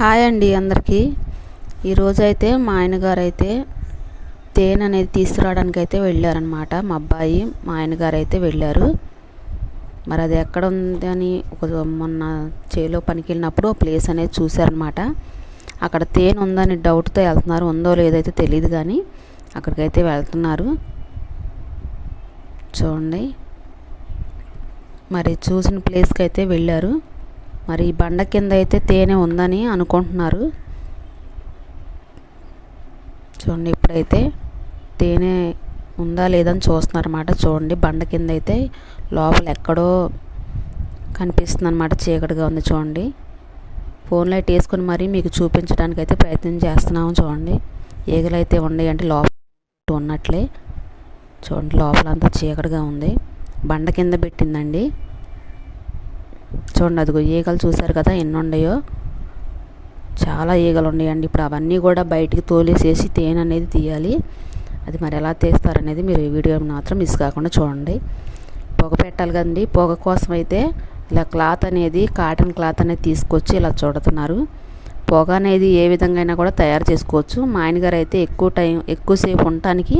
Hi అండి అందరికీ. ఈరోజు అయితే మా ఆయనగారు అయితే తేనె అనేది తీసుకురావడానికి అయితే వెళ్ళారనమాట మా అబ్బాయి మా ఆయనగారు అయితే వెళ్ళారు. మరి అది ఎక్కడ ఉంది అని ఒక మొన్న చేలో పనికి వెళ్ళినప్పుడు ప్లేస్ అనేది చూశారనమాట అక్కడ తేనె ఉందని డౌట్తో వెళ్తున్నారు ఉందో లేదైతే తెలియదు కానీ అక్కడికైతే వెళ్తున్నారు. చూడండి. మరి చూసిన ప్లేస్కి అయితే వెళ్ళారు. మరి ఈ బండ కింద అయితే తేనె ఉందని అనుకుంటున్నారు. చూడండి ఇప్పుడైతే తేనె ఉందా లేదని చూస్తున్నారన్నమాట. చూడండి బండ కింద అయితే లోపల ఎక్కడో కనిపిస్తుంది అనమాట చీకటిగా ఉంది చూడండి. ఫోన్ లైట్ వేసుకొని మరీ మీకు చూపించడానికి అయితే ప్రయత్నం చేస్తున్నాము చూడండి. ఈగలు అయితే ఉన్నాయి అంటే లోపల ఉన్నట్లే. చూడండి లోపల అంతా చీకటిగా ఉంది. బండ కింద పెట్టిందండి. చూడండి అదిగో ఈగలు చూశారు కదా ఎన్ని ఉన్నాయో చాలా ఈగలు ఉన్నాయండి. ఇప్పుడు అవన్నీ కూడా బయటికి తోలేసేసి తేనె అనేది తీయాలి. అది మరి ఎలా తీస్తారనేది మీరు ఈ వీడియో మాత్రం మిస్ కాకుండా చూడండి. పొగ పెట్టాలి కదండి. పొగ కోసం అయితే ఇలా క్లాత్ అనేది కాటన్ క్లాత్ అనేది తీసుకొచ్చి ఇలా చూడుతున్నారు. పొగ అనేది ఏ విధంగా అయినా కూడా తయారు చేసుకోవచ్చు. మా ఆయనగారు అయితే ఎక్కువ టైం ఎక్కువసేపు ఉండటానికి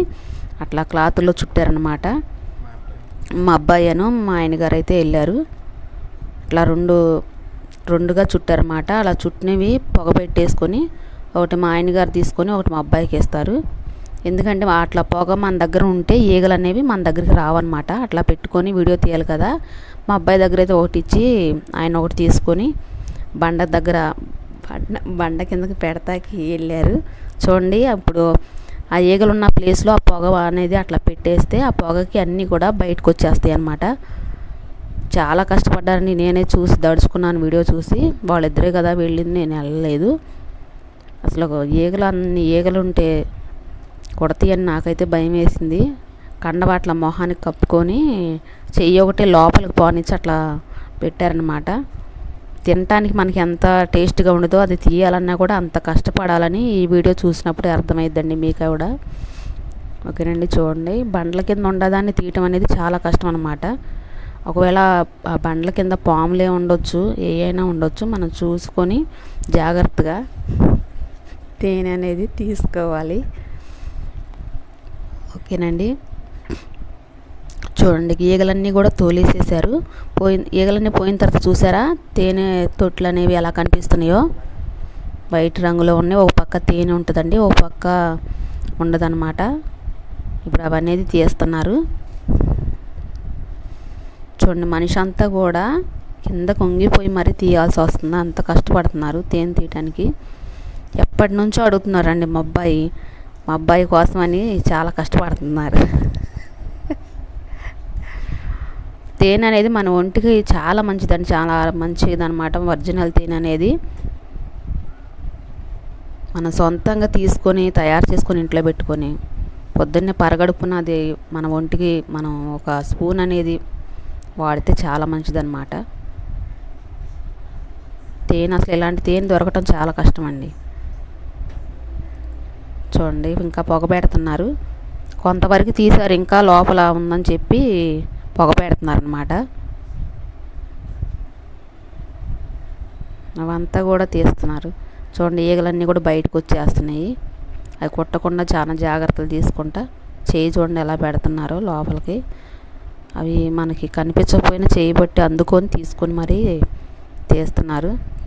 అట్లా క్లాత్లో చుట్టారనమాట మా అబ్బాయి అను మా ఆయనగారు అయితే వెళ్ళారు. అట్లా రెండు రెండుగా చుట్టారన్నమాట. అలా చుట్టినవి పొగ పెట్టేసుకొని ఒకటి మా ఆయనగారు తీసుకొని ఒకటి మా అబ్బాయికి వేస్తారు. ఎందుకంటే అట్లా పొగ మన దగ్గర ఉంటే ఈగలు అనేవి మన దగ్గరికి రావన్నమాట. అట్లా పెట్టుకొని వీడియో తీయాలి కదా. మా అబ్బాయి దగ్గర అయితే ఒకటి ఇచ్చి ఆయన ఒకటి తీసుకొని బండ దగ్గర బండ బండ కిందకి పెడతాకి వెళ్ళారు. చూడండి అప్పుడు ఆ ఈగలు ఉన్న ప్లేస్లో ఆ పొగ అనేది అట్లా పెట్టేస్తే ఆ పొగకి అన్నీ కూడా బయటకు వచ్చేస్తాయి అన్నమాట చాలా కష్టపడ్డారని నేనే చూసి దడుచుకున్నాను వీడియో చూసి. వాళ్ళిద్దరే కదా వెళ్ళింది నేను వెళ్ళలేదు. అసలు ఈగలు అన్ని ఈగలు ఉంటే కొడతాయని నాకైతే భయం వేసింది కండబాట్ల మొహానికి కప్పుకొని చెయ్యి ఒకటి లోపలికి పోనిచ్చి అట్లా పెట్టారనమాట తినటానికి మనకి ఎంత టేస్ట్గా ఉండదో అది తీయాలన్నా కూడా అంత కష్టపడాలని ఈ వీడియో చూసినప్పుడు అర్థమైద్దండి మీకు కూడా. ఓకేనండి చూడండి. బండ్ల కింద ఉండదాన్ని తీయటం అనేది చాలా కష్టం అనమాట ఒకవేళ ఆ బండ్ల కింద పాములే ఉండొచ్చు ఏ అయినా ఉండొచ్చు మనం చూసుకొని జాగ్రత్తగా తేనె అనేది తీసుకోవాలి. ఓకేనండి. చూడండి ఈగలన్నీ కూడా తోలేసేసారు పోయిన ఈగలన్నీ పోయిన తర్వాత చూసారా? తేనె తొట్లు అనేవి ఎలా కనిపిస్తున్నాయో? వైట్ రంగులో ఉన్నాయి. ఒక పక్క తేనె ఉంటుందండి ఒక పక్క ఉండదన్నమాట. ఇప్పుడు అవన్నీ తీస్తున్నారు. చూడండి మనిషి అంతా కూడా కింద కొంగిపోయి మరీ తీయాల్సి వస్తుంది. అంత కష్టపడుతున్నారు తేనె తీయటానికి. ఎప్పటి నుంచో అడుగుతున్నారండి మా అబ్బాయి. మా అబ్బాయి కోసమని చాలా కష్టపడుతున్నారు. తేనె అనేది మన ఒంటికి చాలా మంచిదని చాలా మంచిది అనమాట ఒరిజినల్ తేనె అనేది. మనం సొంతంగా తీసుకొని తయారు చేసుకొని ఇంట్లో పెట్టుకొని పొద్దున్నే పరగడుపున అది మన ఒంటికి మనం ఒక స్పూన్ అనేది వాడితే చాలా మంచిదన్నమాట. తేనె అసలు ఇలాంటి తేనె దొరకటం చాలా కష్టం అండి చూడండి ఇంకా పొగ పెడుతున్నారు. కొంతవరకు తీశారు ఇంకా లోపల ఉందని చెప్పి పొగ పెడుతున్నారు అనమాట అవంతా కూడా తీస్తున్నారు. చూడండి ఈగలన్నీ కూడా బయటకు వచ్చేస్తున్నాయి. అవి కుట్టకుండా చాలా జాగ్రత్తలు తీసుకుంటా. చేయి చూడండి ఎలా పెడుతున్నారో లోపలికి. అవి మనకి కనిపించకపోయినా చేయబట్టి అందుకొని తీసుకొని మరీ తీస్తున్నారు.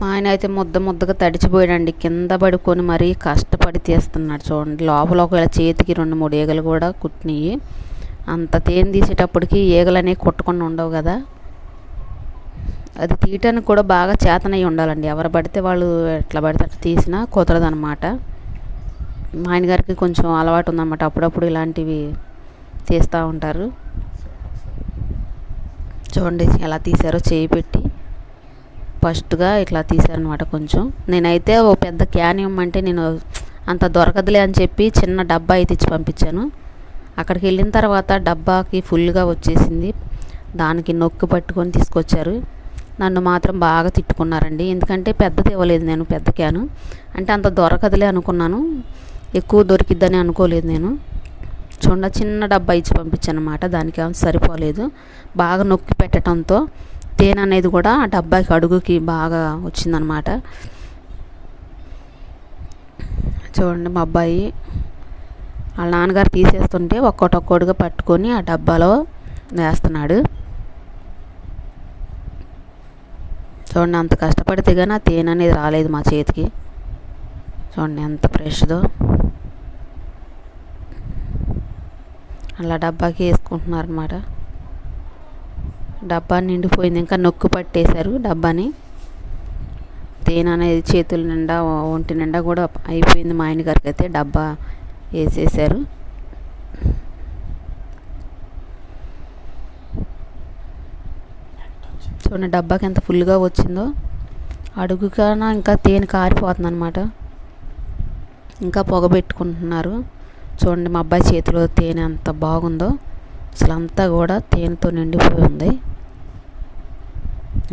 మా ఆయన అయితే ముద్ద ముద్దగా తడిచిపోయాడండి. కింద పడుకొని మరీ కష్టపడి తీస్తున్నాడు చూడండి. లోపల ఒకవేళ చేతికి రెండు మూడు ఈగలు కూడా కుట్టినాయి. అంత తేనె తీసేటప్పటికి ఈగలు అనేవి కుట్టకుండా ఉండవు కదా. అది తీయటానికి కూడా బాగా చేతనై ఉండాలండి. ఎవరు పడితే వాళ్ళు ఎట్లా పడితే అట్లా తీసినా కుదరదనమాట మా ఆయన గారికి కొంచెం అలవాటు ఉందన్నమాట. అప్పుడప్పుడు ఇలాంటివి తీస్తూ ఉంటారు. చూడండి ఎలా తీసారో చేయి పెట్టి. ఫస్ట్గా ఇట్లా తీసారనమాట కొంచెం. నేనైతే ఓ పెద్ద క్యాన్ ఇవ్వమంటే నేను అంత దొరకదులే అని చెప్పి చిన్న డబ్బా అయితే ఇచ్చి పంపించాను. అక్కడికి వెళ్ళిన తర్వాత డబ్బాకి ఫుల్గా వచ్చేసింది. దానికి నొక్కి పట్టుకొని తీసుకొచ్చారు. నన్ను మాత్రం బాగా తిట్టుకున్నారండి. ఎందుకంటే పెద్దది ఇవ్వలేదు నేను పెద్ద క్యాను. అంటే అంత దొరకదులే అనుకున్నాను. ఎక్కువ దొరికిద్దని అనుకోలేదు నేను. చూడ చిన్న డబ్బా ఇచ్చి పంపించాను అనమాట దానికి ఏమో సరిపోలేదు. బాగా నొక్కి పెట్టడంతో తేనె అనేది కూడా ఆ డబ్బాకి అడుగుకి బాగా వచ్చిందనమాట చూడండి మా అబ్బాయి వాళ్ళ నాన్నగారు తీసేస్తుంటే ఒక్కోటొక్కోటిగా పట్టుకొని ఆ డబ్బాలో వేస్తున్నాడు. చూడండి అంత కష్టపడితే కానీ ఆ తేనె అనేది రాలేదు మా చేతికి. చూడండి ఎంత ఫ్రెష్దో. అలా డబ్బాకి వేసుకుంటున్నారు అనమాట డబ్బా నిండిపోయింది. ఇంకా నొక్కు పట్టేశారు డబ్బాని. తేనె అనేది చేతుల నిండా ఒంటి నిండా కూడా అయిపోయింది మా ఆయన గారికి అయితే డబ్బా వేసేసారు చూడండి డబ్బాకి ఎంత ఫుల్గా వచ్చిందో. అడుగు కన్నా ఇంకా తేనె కారిపోతుంది అనమాట ఇంకా పొగ పెట్టుకుంటున్నారు. చూడండి మా అబ్బాయి చేతిలో తేనె ఎంత బాగుందో. అసలు అంతా కూడా తేనెతో నిండిపోయి ఉంది.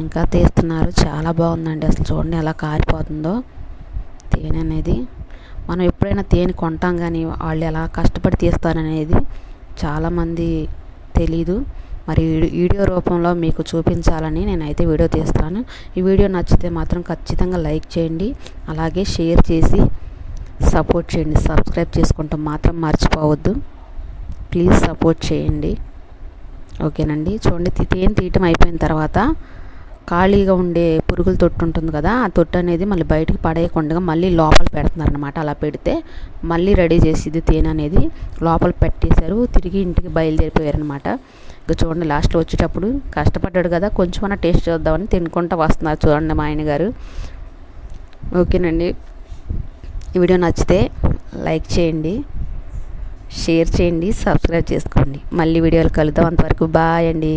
ఇంకా తీస్తున్నారు. చాలా బాగుందండి. అసలు చూడండి ఎలా కారిపోతుందో తేనె అనేది. మనం ఎప్పుడైనా తేనె కొంటాం కానీ వాళ్ళు ఎలా కష్టపడి తీస్తారనేది చాలామంది తెలీదు. మరి వీడియో రూపంలో మీకు చూపించాలని నేనైతే వీడియో తీస్తాను. ఈ వీడియో నచ్చితే మాత్రం ఖచ్చితంగా లైక్ చేయండి. అలాగే షేర్ చేసి సపోర్ట్ చేయండి. సబ్స్క్రైబ్ చేసుకుంటాం మాత్రం మర్చిపోవద్దు. ప్లీజ్ సపోర్ట్ చేయండి. ఓకేనండి. చూడండి తేనె తీయటం అయిపోయిన తర్వాత ఖాళీగా ఉండే పురుగుల తొట్టు ఉంటుంది కదా ఆ తొట్టు అనేది మళ్ళీ బయటకు పడేయకుండా మళ్ళీ లోపల పెడుతున్నారు అనమాట అలా పెడితే మళ్ళీ రెడీ చేసేది తేనె అనేది లోపల పెట్టేశారు. తిరిగి ఇంటికి బయలుదేరిపోయారు అనమాట ఇక చూడండి లాస్ట్లో వచ్చేటప్పుడు కష్టపడ్డాడు కదా కొంచెమన్నా టేస్ట్ చూద్దామని తినుకుంటూ వస్తున్నారు చూడండి మా ఆయన గారు. ఓకేనండి. ఈ వీడియో నచ్చితే లైక్ చేయండి షేర్ చేయండి సబ్స్క్రైబ్ చేసుకోండి. మళ్ళీ వీడియోలు కలుద్దాం. అంతవరకు బాయ్ అండి.